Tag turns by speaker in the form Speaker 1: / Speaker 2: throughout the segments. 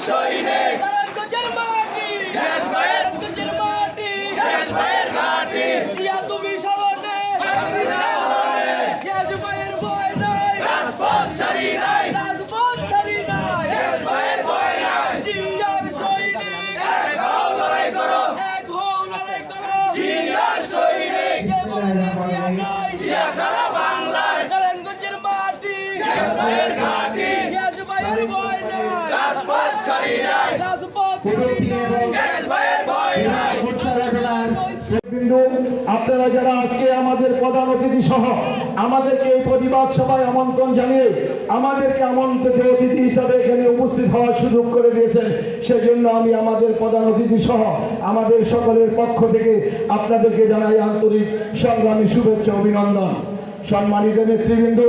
Speaker 1: জিয়ার
Speaker 2: আপনারা যারা আজকে আমাদের প্রধান অতিথি সহ আমাদেরকে এই প্রতিবাদ সভায় আমন্ত্রণ জানিয়ে আমাদেরকে আমন্ত্রিত অতিথি হিসাবে এখানে উপস্থিত হওয়ার সুযোগ করে দিয়েছেন, সেজন্য আমি আমাদের প্রধান অতিথি সহ আমাদের সকলের পক্ষ থেকে আপনাদেরকে জানাই আন্তরিক সংগ্রামী শুভেচ্ছা, অভিনন্দন। সম্মানিত নেতৃবৃন্দ,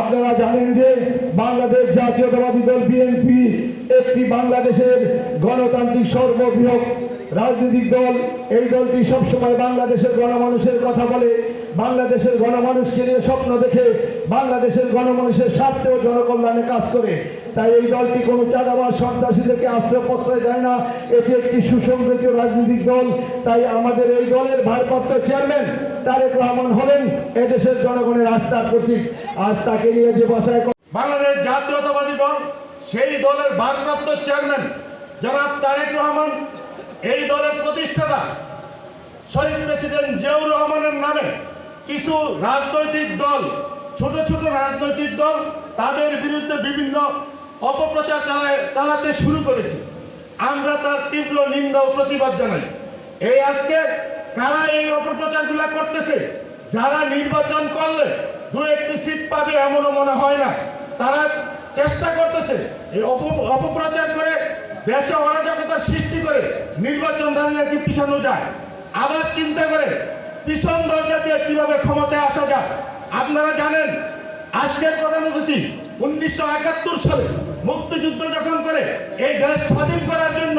Speaker 2: আপনারা জানেন যে বাংলাদেশ জাতীয়তাবাদী দল বিএনপি একটি বাংলাদেশের গণতান্ত্রিক সর্ববৃহৎ রাজনৈতিক দল। এই দলটি সবসময় বাংলাদেশের গণমানুষের কথা বলে, বাংলাদেশের গণমানুষকে নিয়ে স্বপ্ন দেখে, বাংলাদেশের গণমানুষের স্বার্থে ও জনকল্যাণে কাজ করে। তাই এই দলটি কোনো চাঁদাবাজ সন্ত্রাসীদেরকে আশ্রয় প্রশ্রয় দেয় না। এটি একটি সুসংগঠিত রাজনৈতিক দল। তাই আমাদের এই দলের ভারপ্রাপ্ত চেয়ারম্যান তারেক রহমান হলেন এদেশের জনগণের আস্থার প্রতীক। আজ তাকে নিয়ে যে বাসায়
Speaker 3: বাংলাদেশ জাতীয়তাবাদী দল, সেই দলের ভারপ্রাপ্ত চেয়ারম্যান জনাব তারেক রহমান, এই দলের প্রতিষ্ঠাতা শহীদ প্রেসিডেন্ট জিয়াউর রহমানের নামে কিছু রাজনৈতিক দল, ছোট ছোট রাজনৈতিক দল, তাদের বিরুদ্ধে বিভিন্ন অপপ্রচার চালায়, চালাতে শুরু করেছে। আমরা তার তীব্র নিন্দা ও প্রতিবাদ জানাই। এই আজকে কারা এই অপপ্রচারগুলো করতেছে? যারা নির্বাচন করলে দু একটি সিট পাবে এমনও মনে হয় না। তারা চেষ্টা করতেছে এই অপ- অপপ্রচার করে দেশে অরাজকতার সৃষ্টি করে নির্বাচন নাকি পিছানো যায়। আবার চিন্তা করে পিছন দরজা দিয়ে কীভাবে ক্ষমতায় আসা যায়। আপনারা জানেন, আজকের প্রধানমন্ত্রী উনিশশো একাত্তর সালে মুক্তিযুদ্ধ যখন করে, এই দেশ স্বাধীন করার জন্য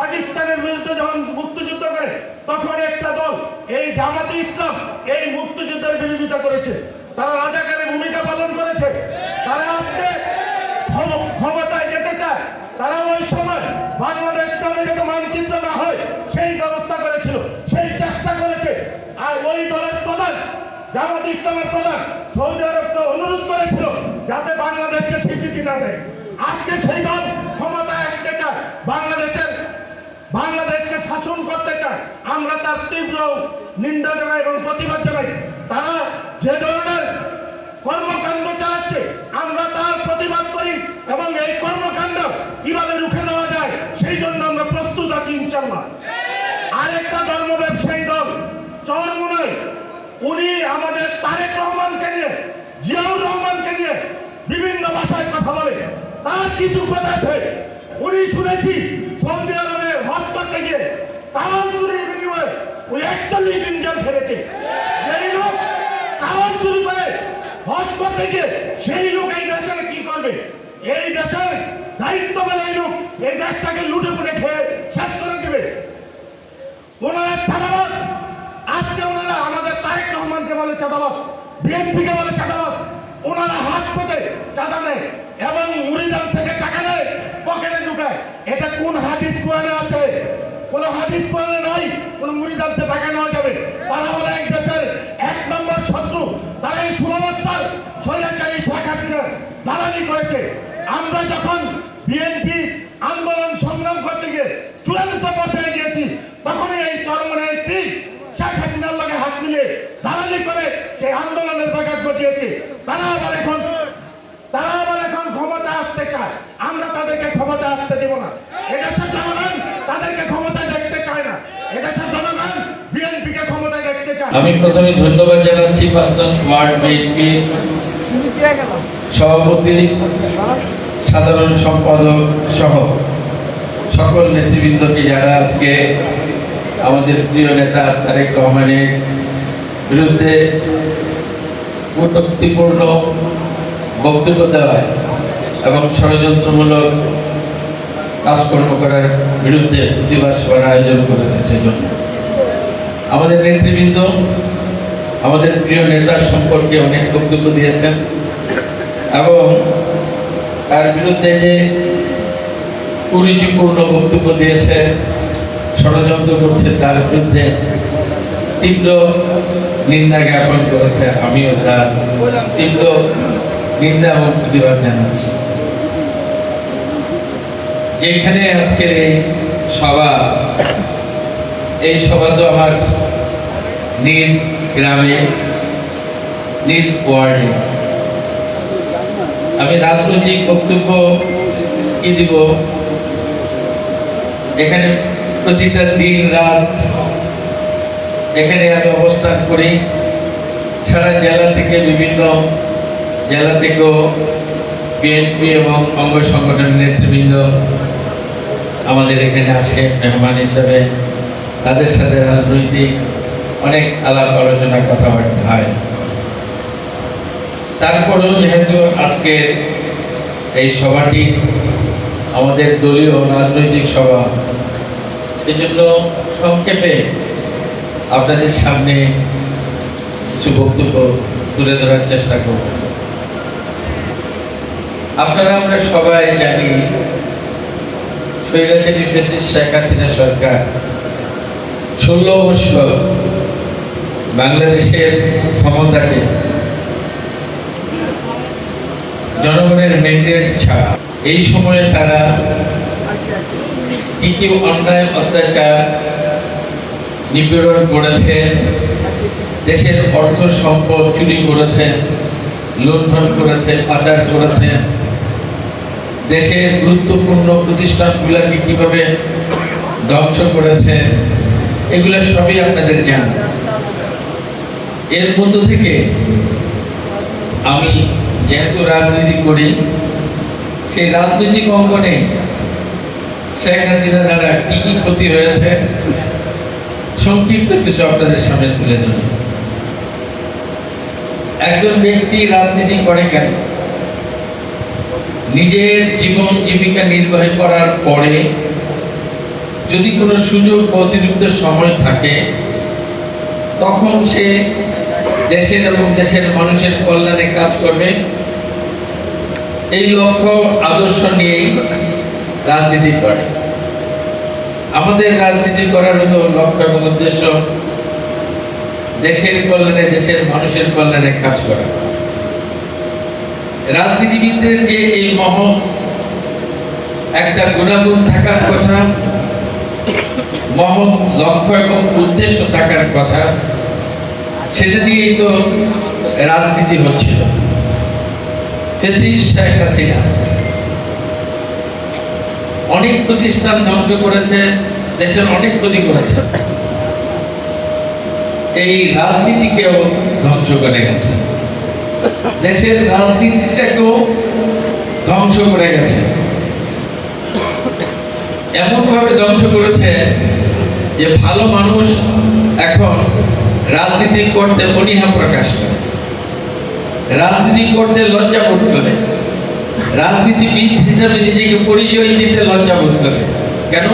Speaker 3: পাকিস্তানের বিরুদ্ধে যখন মুক্তিযুদ্ধ করে, তখন একটা দল, এই জামাতে ইসলাম, এই মুক্তিযুদ্ধের বিরোধিতা করেছে। তারা রাজাকারের ভূমিকা পালন করেছে। তারা আজকে ক্ষমতায় যেতে চায়। তারা ওই সময় বাংলাদেশ নামে যাতে মানচিত্র না হয়, সেই ব্যবস্থা করেছিল, সেই চেষ্টা করেছে। আর ওই দলের প্রধান, জামাত ইসলামের প্রধান সৌদি আরবকে অনুরোধ করেছিল, যাতে বাংলাদেশকে স্বীকৃতি না দেয়। আজকে সেই দল ক্ষমতায় আসতে চায়, বাংলাদেশের, বাংলাদেশকে শাসন করতে চায়, আমরা তার তীব্র নিন্দা জানাই এবং প্রতিবাদ জানাই। তারা যে ধরনের কর্মকাণ্ড চালাচ্ছে, আমরা তার প্রতিবাদ করি এবং এই কর্মকাণ্ড কীভাবে রুখে দেওয়া যায় সেই জন্য আমরা প্রস্তুত আছি ইনশাল্লাহ আরেকটা ধর্ম ব্যবসায়ী দল চরমুনাই উনি আমাদের তারেক রহমানকে নিয়ে জিয়াউর রহমানকে নিয়ে বিভিন্ন ভাষায় কথা বলে তার কিছু আছে। উনি শুনেছি, সৌদি আরবে হজ করতে গিয়ে তাওয়ান চুরির বিনিময়ে উনি একচল্লিশ দিন জেল খেলেছে সেই লোক তাওয়ান চুরি করে হজ করতে গিয়ে, সেই লোক এই দেশে কি করবে? এই দেশের দায়িত্ব এই লোক এই দেশটাকে লুটে পুটে খেয়ে শেষ করে দেবে। ওনারা চাঁদাবাজ। আজকে ওনারা আমাদের তারেক রহমানকে বলে চাঁদাবাজ, বিএনপিকে বলে চাঁদাবাজ। ওনারা হাত পেতে চাঁদা নেয় এবং মুড়িদান থেকে টাকা নেয় পকেটে ঢুকায় এটা কোন হাদিস কোরআনে আছে কোন হাদিস কোরআনে নাই কোন মুড়িদান থেকে টাকা নেওয়া যাবে তারা হলো এক দেশের এক নম্বর শত্রু তারা এই ষোলো বছর স্বৈরাচারী শেখ হাসিনা দালালি করেছে আমরা যখন বিএনপি আন্দোলন সংগ্রাম করতে গিয়ে চূড়ান্ত পর্যায়ে গিয়েছি তখনই এই চরমনের পীর শেখ হাসিনার হাত মিলিয়ে দালালি করে সেই আন্দোলনের ব্যাঘাত ঘটিয়েছে। তারা আবার এখন তারা আবার এখন ক্ষমতা আসতে চায়। আমরা তাদেরকে ক্ষমতা আসতে দেব না। এদেশের জনগণ তাদেরকে ক্ষমতা দেখতে চায় না। এদেশের জনগণ বিএনপিকে ক্ষমতায় দেখতে চায়
Speaker 4: আমি প্রথমে ধন্যবাদ জানাচ্ছি পাঁচজন ওয়ার্ড বিএনপি সভাপতি, সাধারণ সম্পাদক সহ সকল নেতৃবৃন্দকে যারা আজকে আমাদের প্রিয় নেতা তারেক রহমানের বিরুদ্ধে কটূক্তিপূর্ণ বক্তব্য দেওয়ায় এবং ষড়যন্ত্রমূলক কাজকর্ম করার বিরুদ্ধে প্রতিবাদ সভার আয়োজন করেছে সেজন্য। আমাদের নেতৃবৃন্দ, আমাদের প্রিয় নেতার সম্পর্কে অনেক বক্তব্য দিয়েছেন এবং তার বিরুদ্ধে যে কুরুচিপূর্ণ বক্তব্য দিয়েছে, ষড়যন্ত্র করছে, তার বিরুদ্ধে তীব্র নিন্দা জ্ঞাপন করেছে আমিও তার তীব্র নিন্দা এবং প্রতিবাদ জানাচ্ছি। যেখানে আজকের এই সভা এই সভা তো আমার নিজ গ্রামে, নিজ ওয়ার্ডে। আমি রাজনৈতিক বক্তব্য কি দিব? এখানে প্রতিটা দিন রাত এখানে আমি অবস্থান করি। সারা জেলা থেকে বিভিন্ন জেলা থেকেও বিএনপি এবং অঙ্গ সংগঠনের নেতৃবৃন্দ আমাদের এখানে আসে, মেহমান হিসাবে। তাদের সাথে রাজনৈতিক অনেক আলাপ আলোচনা কথাবার্তা হয়। তারপরেও যেহেতু আজকে এই সভাটি আমাদের দলীয় রাজনৈতিক সভা এই জন্য সংক্ষেপে আপনাদের সামনে কিছু বক্তব্য তুলে ধরার চেষ্টা করব। আপনারা আমরা সবাই জানি, স্বৈরাচারী ফেসিস শেখ হাসিনা সরকার ষোলো বছর বাংলাদেশের ক্ষমতাকে জনগণের ম্যান্ডেট ছাড়া এই সময়ে তারা কি কি অন্যায়, অত্যাচার নিপীড়ন করেছে, দেশের অর্থ সম্পদ চুরি করেছে, লুণ্ঠন করেছে, পাচার করেছে। দেশের গুরুত্বপূর্ণ প্রতিষ্ঠানগুলোকে কীভাবে ধ্বংস করেছে, এগুলো সবই আপনাদের জান এর মধ্য থেকে আমি যেহেতু রাজনীতি করি, সেই রাজনৈতিক অঙ্গনে শেখ হাসিনা দ্বারা কি কি ক্ষতি হয়েছে সংক্ষিপ্ত কিছু আপনাদের সামনে তুলে ধরি। একজন ব্যক্তি রাজনীতি করে কেন? নিজের জীবন জীবিকা নির্বাহ করার পরে যদি কোনো সুযোগ অতিরিক্ত সময় থাকে, তখন সে দেশের এবং দেশের মানুষের কল্যাণে কাজ করবে। এই লক্ষ্য, আদর্শ নিয়েই রাজনীতি করে। আমাদের রাজনীতি করার হলো লক্ষ্য এবং উদ্দেশ্য দেশের কল্যাণে, দেশের মানুষের কল্যাণে কাজ করা। রাজনীতিবিদদের যে এই মহৎ একটা গুণাগুণ থাকার কথা, মহৎ লক্ষ্য এবং উদ্দেশ্য থাকার কথা, সেটা দিয়েই তো রাজনীতি হচ্ছিল। অনেক প্রতিষ্ঠান ধ্বংস করেছে দেশের অনেক ক্ষতি করেছে। এই রাজনীতিকেও ধ্বংস করে গেছে। দেশের রাজনীতিটাকেও ধ্বংস করে গেছে। এমনভাবে ধ্বংস করেছে যে ভালো মানুষ এখন রাজনীতি করতে অনীহা প্রকাশ করে। রাজনীতি করতে লজ্জা বোধ করে। রাজনীতিবিদ হিসাবে নিজেকে পরিচয় দিতে লজ্জা বোধ করে। কেন?